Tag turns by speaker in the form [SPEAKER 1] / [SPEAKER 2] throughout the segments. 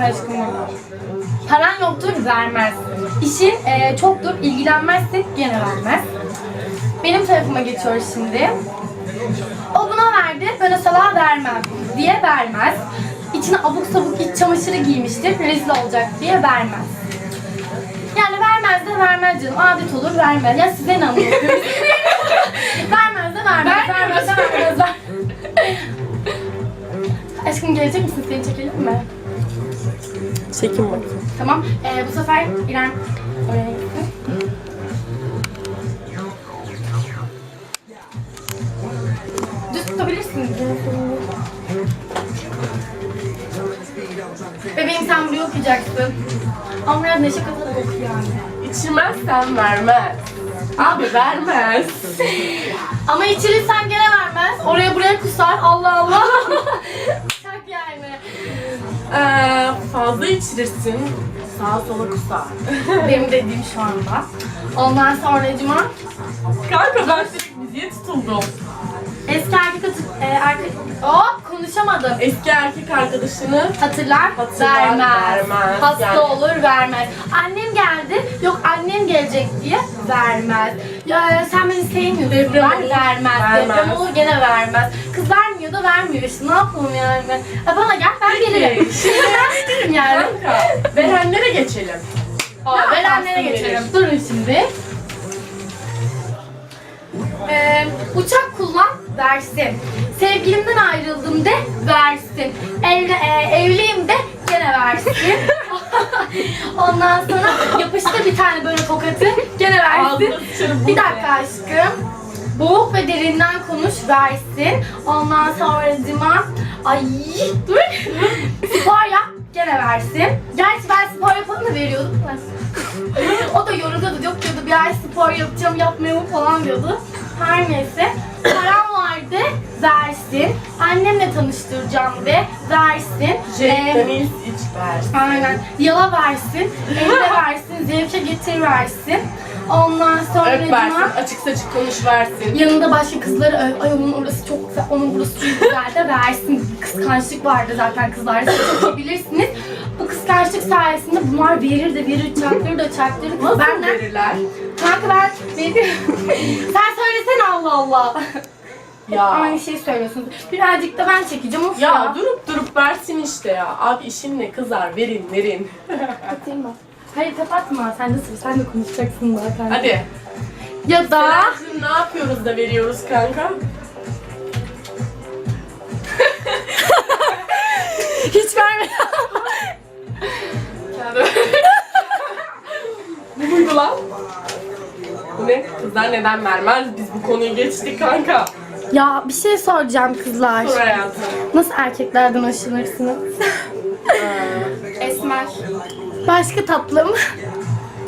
[SPEAKER 1] aşkım ona. Paran yoktur vermez. İşin e, çoktur ilgilenmezsin gene vermez. Benim tarafıma geçiyor şimdi. O buna verdi, ben o salağa vermem diye vermez. İçine abuk sabuk iç çamaşırı giymiştir, rezil olacak diye vermez. Yani vermez de vermez canım. Adet olur vermez. Ya size ne anlatıyorsunuz? vermez de vermez. Vermez de vermez. ver- Aşkım gelecek misin? Seni çekelim mi?
[SPEAKER 2] Çekin bakayım.
[SPEAKER 1] Tamam. Ee, bu sefer İrem oraya gitsin. Düz tutabilirsin. Bebeğim sen buraya okuyacaksın. Ama biraz neşe katarak oku yani.
[SPEAKER 2] İçmezsen vermez. Abi vermez.
[SPEAKER 1] Ama içirirsen gene vermez. Oraya buraya kusar. Allah Allah.
[SPEAKER 2] Ee, fazla içirirsin. Sağa sola kusar.
[SPEAKER 1] Benim dediğim şu anda. Ondan sonra cuma
[SPEAKER 2] Kanka ben direkt diziye tutuldum.
[SPEAKER 1] eski erkek atı, e, erkek... Oh konuşamadım.
[SPEAKER 2] Eski erkek arkadaşını
[SPEAKER 1] Hatırlar,
[SPEAKER 2] Hatırlar,
[SPEAKER 1] vermez.
[SPEAKER 2] vermez.
[SPEAKER 1] Hasta
[SPEAKER 2] Yani-
[SPEAKER 1] olur, vermez. Annem geldi, yok annem gelecek diye vermez. Ya sen beni sevmiyorsun,
[SPEAKER 2] Deprem olur,
[SPEAKER 1] vermez.
[SPEAKER 2] vermez.
[SPEAKER 1] Deprem olur gene vermez. Kız vermiyor da vermiyor işte, ne yapalım yani? Ha, bana gel, ben gelirim. Şimdi ben gelirim yani.
[SPEAKER 2] Kanka verenlere geçelim.
[SPEAKER 1] Aa,
[SPEAKER 2] Ne
[SPEAKER 1] verenlere
[SPEAKER 2] yaparsın
[SPEAKER 1] geçelim.
[SPEAKER 2] verir?
[SPEAKER 1] Durun şimdi. Ee, uçak kullan versin. Sevgilimden ayrıldım de versin. Evli, e, evliyim de gene versin. Ondan sonra yapıştı bir tane böyle tokatı gene versin.
[SPEAKER 2] Ağzına sıçarım,
[SPEAKER 1] Bir dakika aşkım. Boğuk ve derinden konuş versin. Ondan sonra cima ay dur. spor yap gene versin. Gerçi ben spor yapalım da veriyordum o da yoruluyordu yok diyordu bir ay spor yapacağım yapmıyorum falan diyordu. Her neyse. Param vardı versin. Annemle tanıştıracağım de versin. Ee,
[SPEAKER 2] Daniels iç versin.
[SPEAKER 1] Aynen. Yala versin, evde versin, zevke getir versin. Ondan sonra
[SPEAKER 2] Öp versin, açık saçık konuş versin.
[SPEAKER 1] yanında başka kızları öv. Ay onun orası çok güzel, onun burası çok güzel de versin. Kıskançlık vardı zaten kızlarda. Siz çok iyi bilirsiniz. Bu kıskançlık sayesinde bunlar verir de verir, çaktırır da çaktırır.
[SPEAKER 2] Nasıl
[SPEAKER 1] Benden,
[SPEAKER 2] verirler?
[SPEAKER 1] kanka ben veririm. Sen söylesene Allah Allah.
[SPEAKER 2] Ya.
[SPEAKER 1] Aynı şeyi söylüyorsunuz. Birazcık da ben çekeceğim. Of ya.
[SPEAKER 2] Ya durup durup versin işte ya. Abi işin ne kızar verin verin.
[SPEAKER 1] Kapatayım mı? Hayır kapatma. Sen de sır. Sen de konuşacaksın zaten.
[SPEAKER 2] Hadi.
[SPEAKER 1] Ya da
[SPEAKER 2] Selen'cim ne yapıyoruz da veriyoruz kanka?
[SPEAKER 1] hiç verme.
[SPEAKER 2] Bu muydu lan? Bu ne? Kızlar neden vermez? Biz bu konuyu geçtik kanka.
[SPEAKER 1] ya bir şey soracağım kızlar.
[SPEAKER 2] Sor hayatım.
[SPEAKER 1] Nasıl erkeklerden hoşlanırsınız? Esmer. Başka tatlım.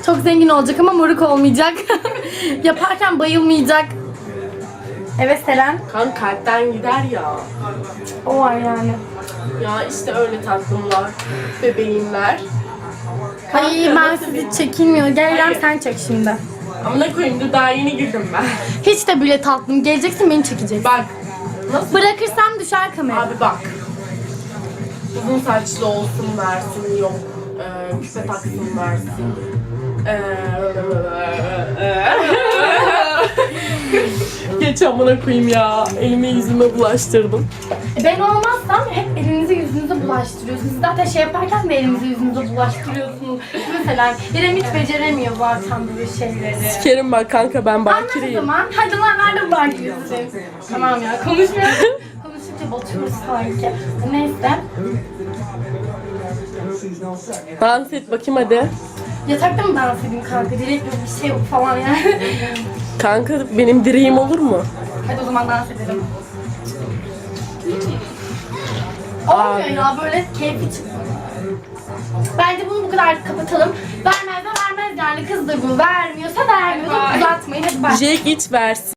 [SPEAKER 1] Çok zengin olacak ama moruk olmayacak. Yaparken bayılmayacak. Evet Selen.
[SPEAKER 2] Kan kalpten gider ya.
[SPEAKER 1] O var yani.
[SPEAKER 2] Ya işte öyle tatlımlar. Bebeğimler.
[SPEAKER 1] Ay ben sizi çekinmiyor. Gel İrem sen çek şimdi.
[SPEAKER 2] Ama ne koyayım dur daha yeni girdim ben.
[SPEAKER 1] Hiç de bile tatlım. Geleceksin beni çekeceksin.
[SPEAKER 2] Bak. Nasıl?
[SPEAKER 1] Bırakırsam düşer kamera.
[SPEAKER 2] Abi bak. Uzun saçlı olsun versin yok. Ee, küpe taksın versin. Ee, Geç amına koyayım ya. Elimi yüzüme bulaştırdım.
[SPEAKER 1] E, Ben olmazsam hep elinizi yüzünüze bulaştırıyorsunuz. Siz zaten şey yaparken de elinizi yüzünüze bulaştırıyorsunuz. Mesela İrem hiç beceremiyor zaten böyle şeyleri.
[SPEAKER 2] Kerim bak kanka ben
[SPEAKER 1] Anlat o
[SPEAKER 2] bakireyim.
[SPEAKER 1] zaman. Hadi lan nerede bakıyorsun? tamam ya konuşmuyorum. Konuşunca batıyoruz sanki. Neyse.
[SPEAKER 2] Dans et bakayım hadi.
[SPEAKER 1] Yatakta mı dans edeyim kanka? Direkt yok bir şey yok falan yani.
[SPEAKER 2] Kanka benim direğim olur mu?
[SPEAKER 1] Hadi o zaman dans edelim. Olmuyor ya böyle keyfi çıkmıyor. Bence bunu bu kadar kapatalım. Vermez de vermez yani kızdır bu. Vermiyorsa vermiyor. Uzatmayın hadi bak.
[SPEAKER 2] Jack iç versin.